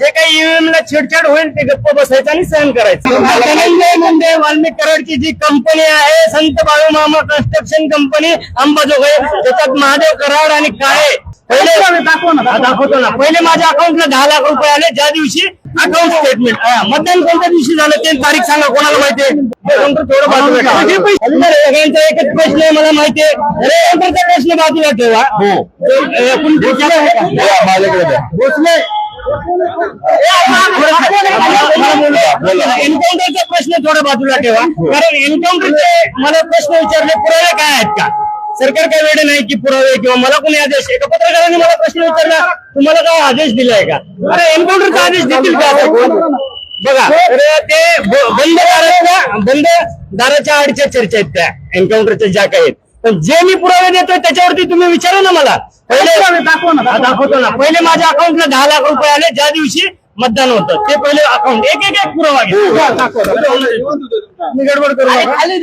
जे काही ईव्हीएम ला छेडछाड होईल ते गप्प बसायचं आणि सहन करायचं. धनंजय मुंडे वाल्मिक कराडची जी कंपनी आहे संत बाळूमामा कन्स्ट्रक्शन कंपनी अंबाजोगाई त्याच्यात महादेव कराड आणि काळे. पहिले हा, दाखवतो ना. पहिले माझ्या अकाउंटला दहा लाख रुपये आले ज्या दिवशी अकाउंट स्टेटमेंट मतदान कोणत्या दिवशी झालं ते तारीख सांगा कोणाला माहितीये थोडं बाजूला. हे एकच प्रश्न आहे मला माहितीये प्रश्न बाजूला ठेवा. भोसले आहे का? भोसले एन्काउंटरचा प्रश्न थोडा बाजूला ठेवा. कारण एन्काउंटरचे मला प्रश्न विचारले पुरावे काय आहेत का? सरकार काय वेळ नाही की पुरावे किंवा मला कोणी आदेश एका पत्रकाराने मला प्रश्न विचारला तुम्हाला काय आदेश दिलाय का? अरे एन्काउंटरचा आदेश देतील का? बघा ते बंद दाराच्या बंद दाराच्या आडच्या चर्चा आहेत त्या एन्काउंटरच्या ज्या काही आहेत. पण जे मी पुरावे देतोय त्याच्यावरती तुम्ही विचारा ना मला. पहिले दाखवतो ना. पहिले माझ्या अकाउंटला दहा लाख रुपये आले ज्या दिवशी मतदान होतं. ते पहिले अकाउंट एक एक एक पुरावा घ्या. मी गडबड करू नका. खाली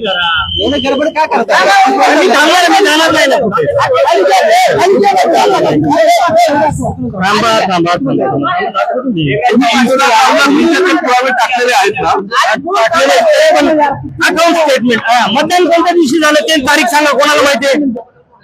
धरा एवढं गडबड काय करता मी थांबणार मी जाणार नाही. ना कुठे. थांबा थांबा पुरावे टाकलेले आहेत ना? अकाउंट स्टेटमेंट मतदान कोणत्या दिवशी झालं ते तारीख सांगा कोणाला माहितीये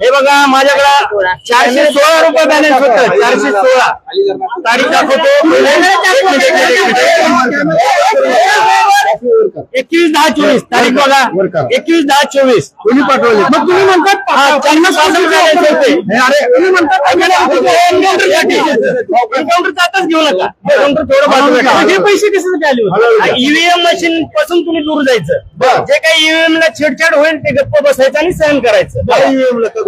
हे बघा माझ्याकडे चारशे सोळा रुपये बॅलन्स होतं चारशे सोळा. तारीख दाखवतो. एकवीस दहा चोवीस तारीख बघा. एकवीस दहा चोवीस. कोणी पाठवले. मग तुम्ही म्हणतात हा, त्यांना पासून करायचे होते. अरे तुम्ही म्हणतात एन्काउंटरचं आताच घेऊ नका. एन्काउंटर थोडं ठेवा. हे पैसे कशासाठी आले ईव्हीएम मशीन पासून तुम्ही दूर जायचं. जे काही ईव्हीएम ला छेडछाड होईल ते गप्प बसायचं आणि सहन करायचं. त्यावेळेस आणि माझ्या-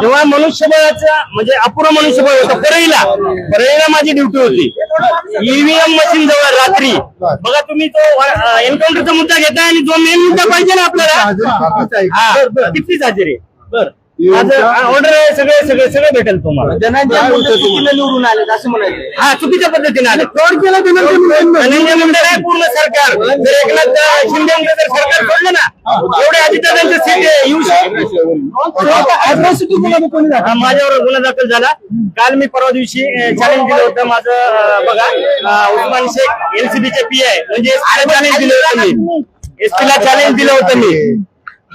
जेव्हा मनुष्यबळाचा म्हणजे अपुरं मनुष्यबळ होतं परळीला. परळीला माझी ड्युटी होती. ईव्हीएम मशीन जवळ रात्री. बघा तुम्ही तो एन्काउंटरचा मुद्दा घेताय आणि जो मेन मुद्दा पाहिजे ना आपल्याला. हा कितीच हजेरी. बर. ऑर्डर आहे सगळे सगळे सगळे भेटेल तुम्हाला. धनंजय मुंडे चुकीने निवडून आले असं म्हणायचं. हा चुकीच्या पद्धतीने आले. फ्रॉड केला धनंजय मुंडे नाही पूर्ण सरकार. जर एकनाथ शिंदे जर सरकार सोडलं ना. एवढे अजितदादांचे सीट येऊ शकतो हा, माझ्यावर गुन्हा दाखल झाला. काल मी परवा दिवशी चॅलेंज दिलं होतं माझं बघा उस्मान शेख एनसीबीचे पी आहे म्हणजे चॅलेंज दिलं होतं मी. एसपी ला चॅलेंज दिलं होतं मी.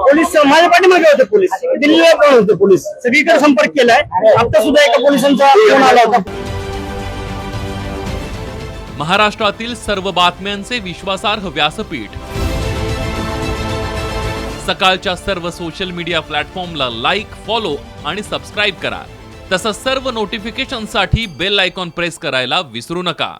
पोलीस माझ्या पाठीमागे होते पोलीस. दिल्लीला पण होते पोलीस. सगळीकडे संपर्क केलाय. आता सुद्धा एका पोलिसांचा फोन आला होता. महाराष्ट्रातील सर्व बातम्यांचे विश्वासार्ह व्यासपीठ. सकाळच्या सर्व सोशल मीडिया प्लॅटफॉर्मला लाईक फॉलो आणि सबस्क्राईब करा. तसंच सर्व नोटिफिकेशनसाठी बेल आयकॉन प्रेस करायला विसरू नका.